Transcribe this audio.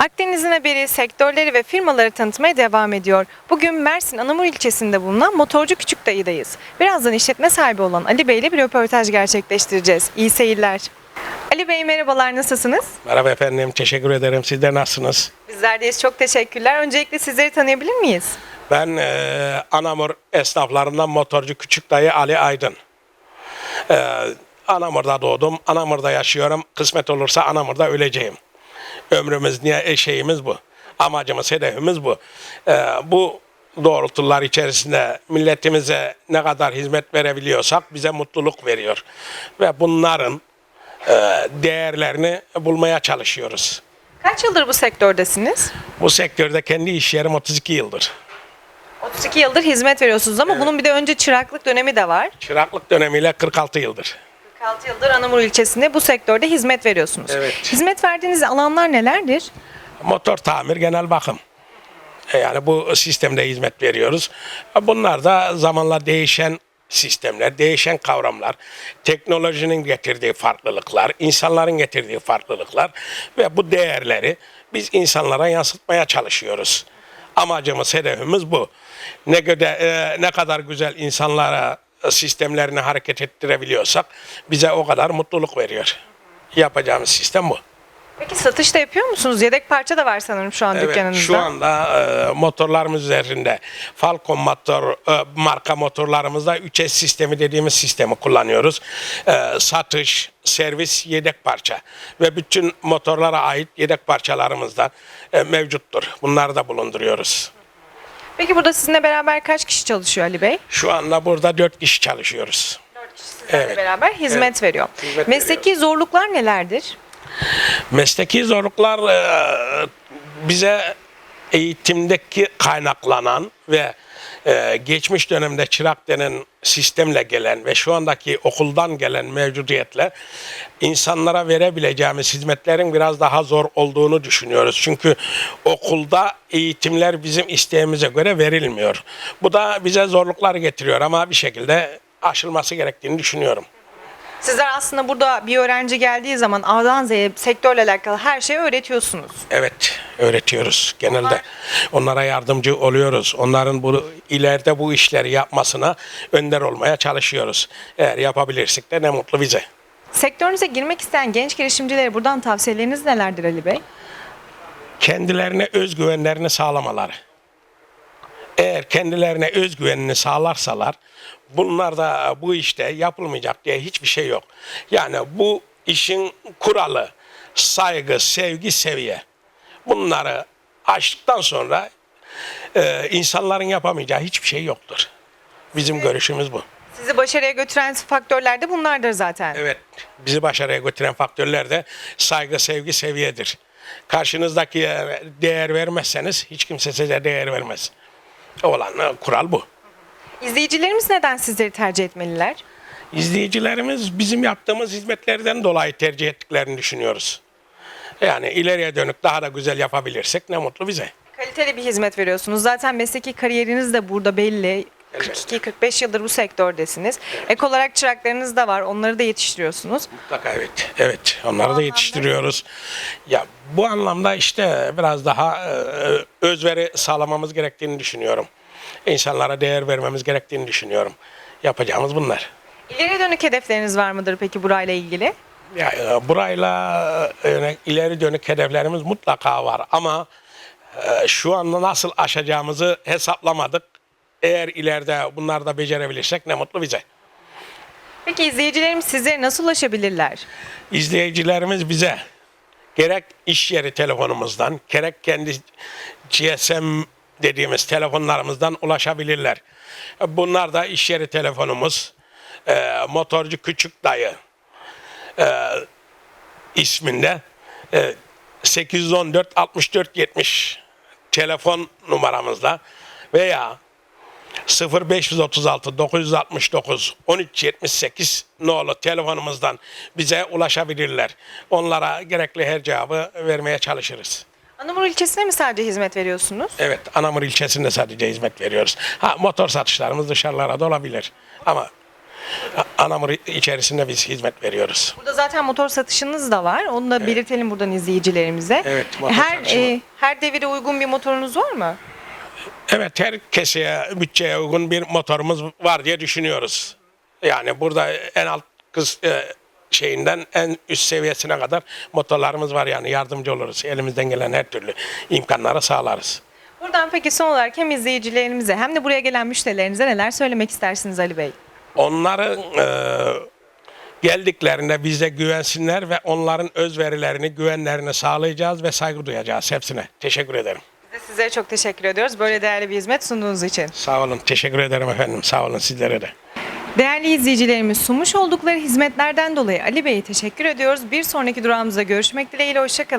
Akdeniz'in haberi sektörleri ve firmaları tanıtmaya devam ediyor. Bugün Mersin Anamur ilçesinde bulunan Motorcu Küçükdayı'dayız. Birazdan işletme sahibi olan Ali Bey ile bir röportaj gerçekleştireceğiz. İyi seyirler. Ali Bey merhabalar nasılsınız? Merhaba efendim, teşekkür ederim. Siz de nasılsınız? Bizler deyiz çok teşekkürler. Öncelikle sizleri tanıyabilir miyiz? Ben e, Anamur esnaflarından motorcu küçük dayı Ali Aydın. E, Anamur'da doğdum, Anamur'da yaşıyorum. Kısmet olursa Anamur'da öleceğim. Ömrümüz niye eşeğimiz bu. Amacımız, hedefimiz bu. E, bu doğrultular içerisinde milletimize ne kadar hizmet verebiliyorsak bize mutluluk veriyor. Ve bunların e, değerlerini bulmaya çalışıyoruz. Kaç yıldır bu sektördesiniz? Bu sektörde kendi iş yerim 32 yıldır. 32 yıldır hizmet veriyorsunuz ama bunun bir de önce çıraklık dönemi de var. Çıraklık dönemiyle 46 yıldır. 46 yıldır Anamur ilçesinde bu sektörde hizmet veriyorsunuz. Evet. Hizmet verdiğiniz alanlar nelerdir? Motor tamir, genel bakım. E, Yani bu sistemde hizmet veriyoruz. E, Bunlar da zamanla değişen sistemler, değişen kavramlar, teknolojinin getirdiği farklılıklar, insanların getirdiği farklılıklar ve bu değerleri biz insanlara yansıtmaya çalışıyoruz. Amacımız, hedefimiz bu. Ne kadar, e, ne kadar güzel insanlara sistemlerini hareket ettirebiliyorsak bize o kadar mutluluk veriyor. Yapacağımız sistem bu. Peki satış da yapıyor musunuz? Yedek parça da var sanırım şu an Evet, dükkanınızda. şu anda e, motorlarımız üzerinde Falcon motor e, marka motorlarımızda 3S sistemi dediğimiz sistemi kullanıyoruz. E, satış, servis, yedek parça ve bütün motorlara ait yedek parçalarımız da e, mevcuttur. Bunları da bulunduruyoruz. Peki burada sizinle beraber kaç kişi çalışıyor Ali Bey? Şu anda burada 4 kişi çalışıyoruz. 4 kişi Evet. beraber hizmet Evet. veriyor. Hizmet Mesleki zorluklar nelerdir? Mesleki zorluklar e, bize eğitimdeki kaynaklanan ve e, geçmiş dönemde çırak denen sistemle gelen ve şu andaki okuldan gelen mevcudiyetle insanlara verebileceğimiz hizmetlerin biraz daha zor olduğunu düşünüyoruz. Çünkü okulda eğitimler bizim isteğimize göre verilmiyor. Bu da bize zorluklar getiriyor ama bir şekilde aşılması gerektiğini düşünüyorum. Sizler aslında burada bir öğrenci geldiği zaman A'dan Z'ye sektörle alakalı her şeyi öğretiyorsunuz. Evet, öğretiyoruz genelde. Onlara yardımcı oluyoruz. Onların bu ileride bu işleri yapmasına önder olmaya çalışıyoruz. Eğer yapabilirsek de ne mutlu bize. Sektörünüze girmek isteyen genç girişimcilere buradan tavsiyeleriniz nelerdir Ali Bey? Kendilerine özgüvenlerini sağlamaları. Eğer kendilerine özgüvenini sağlarsalar bunlar da bu işte yapılmayacak diye hiçbir şey yok. Yani bu işin kuralı saygı, sevgi, seviye. Bunları aştıktan sonra e, insanların yapamayacağı hiçbir şey yoktur. Bizim görüşümüz bu. Sizi başarıya götüren faktörler de bunlardır zaten. Evet, bizi başarıya götüren faktörler de saygı, sevgi, seviyedir. Karşınızdaki değer vermezseniz hiç kimse size değer vermez. Olan e, kural bu. İzleyicilerimiz neden sizleri tercih etmeliler? İzleyicilerimiz bizim yaptığımız hizmetlerden dolayı tercih ettiklerini düşünüyoruz. Yani ileriye dönük daha da güzel yapabilirsek ne mutlu bize. Kaliteli bir hizmet veriyorsunuz. Zaten mesleki kariyeriniz de burada belli. Elbette. 42-45 yıldır bu sektördesiniz. Ek olarak çıraklarınız da var. Onları da yetiştiriyorsunuz. Mutlaka evet. Evet. Onları da yetiştiriyoruz. Ya bu anlamda işte biraz daha e, özveri sağlamamız gerektiğini düşünüyorum. İnsanlara değer vermemiz gerektiğini düşünüyorum. Yapacağımız bunlar. İleri dönük hedefleriniz var mıdır peki burayla ilgili? Ya e, burayla e, ileri dönük hedeflerimiz mutlaka var ama e, şu anda nasıl aşacağımızı hesaplamadık. Eğer ileride bunları da becerebilirsek ne mutlu bize. Peki izleyicilerimiz sizlere nasıl ulaşabilirler? İzleyicilerimiz bize gerek iş yeri telefonumuzdan, gerek kendi GSM dediğimiz telefonlarımızdan ulaşabilirler. Bunlar da iş yeri telefonumuz, e, motorcu küçük dayı e, isminde e, 814 64 70 telefon numaramızda veya 0536 969 1378 nolu telefonumuzdan bize ulaşabilirler. Onlara gerekli her cevabı vermeye çalışırız. Anamur ilçesine mi sadece hizmet veriyorsunuz? Evet, Anamur ilçesinde sadece hizmet veriyoruz. Ha motor satışlarımız dışarılara da olabilir. Ama Anamur içerisinde biz hizmet veriyoruz. Burada zaten motor satışınız da var. Onu da belirtelim buradan izleyicilerimize. Evet, motor her e, her devire uygun bir motorunuz var mı? Evet her keseye, bütçeye uygun bir motorumuz var diye düşünüyoruz. Yani burada en alt kız e, şeyinden en üst seviyesine kadar motorlarımız var yani yardımcı oluruz. Elimizden gelen her türlü imkanları sağlarız. Buradan peki son olarak hem izleyicilerimize hem de buraya gelen müşterilerinize neler söylemek istersiniz Ali Bey? Onların e, geldiklerinde bize güvensinler ve onların özverilerini, güvenlerini sağlayacağız ve saygı duyacağız hepsine. Teşekkür ederim. Sizlere çok teşekkür ediyoruz. Böyle değerli bir hizmet sunduğunuz için. Sağ olun. Teşekkür ederim efendim. Sağ olun sizlere de. Değerli izleyicilerimiz sunmuş oldukları hizmetlerden dolayı Ali Bey'e teşekkür ediyoruz. Bir sonraki durağımızda görüşmek dileğiyle. Hoşçakalın.